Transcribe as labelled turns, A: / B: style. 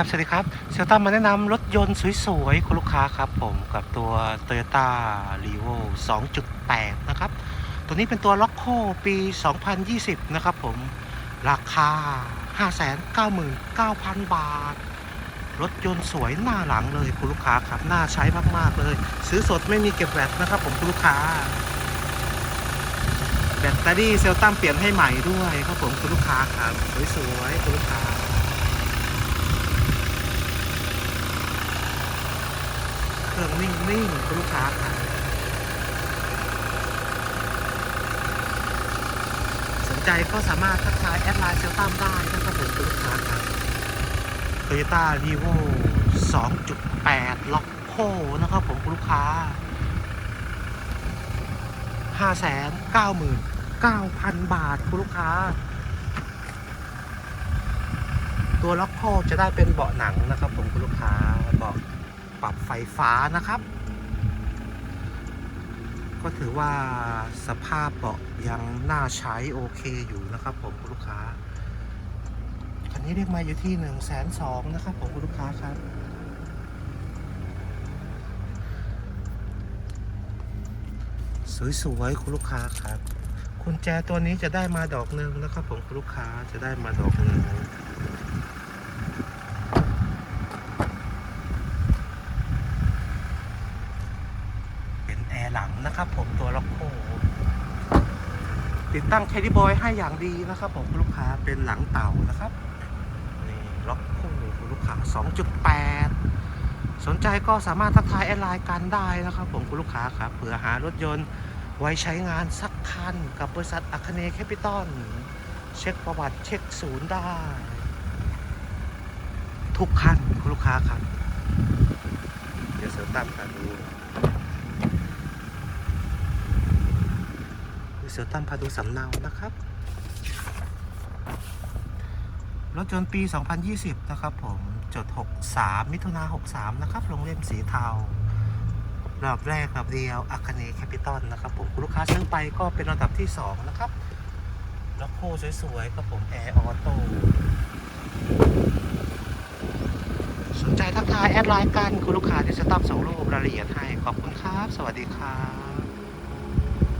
A: ครับ สวัสดีครับเซลตัมมาแนะนำรถยนต์สวยๆ คุณลูกค้าครับผมกับตัว Toyota r e v o 2.8 นะครับ ตัวนี้เป็นตัวล็อกโคปี 2020 นะครับผม ราคา 599,000 บาท รถยนต์สวยหน้าหลังเลยคุณลูกค้าครับ น่าใช้มากๆเลย ซื้อสดไม่มีเก็บแวตนะครับผมคุณลูกค้า แบตเตอรี่เซลตัมเปลี่ยนให้ใหม่ด้วยครับผมคุณลูกค้าครับ สวยๆคุณลูกค้า เครื่งนิ่งคุณลูกค้าครับสนใจก็สามารถทักทายแอดไลน์เซลตัมได้นะครับผมคุณลูกค้าครับ Toyota r e v o 2.8 ล็อกโคนะครับผมคุณลูกค้า 599,000 บาทคุณลูกค้า ตัวล็อกโคจะได้เป็นเบาะหนังนะครับผมคุณลูกค้าเบาะ ปรับไฟฟ้านะครับ ก็ถือว่าสภาพเบาะยังน่าใช้โอเคอยู่นะครับ ผมคุณลูกค้า คันนี้เรียกมาอยู่ที่หนึ่งแสนสองนะครับ ผมคุณลูกค้าครับสวยๆคุณลูกค้าครับกุญแจตัวนี้จะได้มาดอกหนึ่งนะครับ ผมคุณลูกค้าจะได้มาดอกหนึ่ง เป็น แอร์หลังนะครับ ผมตัวล็อกโคติดตั้งแคดดี้บอยให้อย่างดีนะครับ ผมคุณลูกค้าเป็นหลังเต่านะครับนี่ล็อกโคคุณลูกค้า 2.8 สนใจก็สามารถทักทายแอดไลน์กันได้นะครับ ผมคุณลูกค้าครับเผื่อหารถยนต์ไว้ใช้งานสักคัน กับบริษัทอัคเนแคปิตอลเช็คประวัติเช็คศูนย์ได้ ทุกคันคุณลูกค้าครับ เดี๋ยวเสริมตามกันดู เสือตั้มพาดูสำเนานะครับ รถยนต์ปี 2020 นะครับผมจด 63 มิถุนา63 นะครับ ลงเล่มสีเทารอบแรกรอบเดียวอัคเนแคปิตอลนะครับผมคุณลูกค้าซื้อไปก็เป็นระดับที่ 2 นะครับล็อกโคสวยๆครับผมแอร์ออโต้สนใจทักทายแอดไลน์กัน คุณลูกค้าเดี๋ยวจะตั้มส่งรูปรายละเอียดให้ ขอบคุณครับ สวัสดีครับ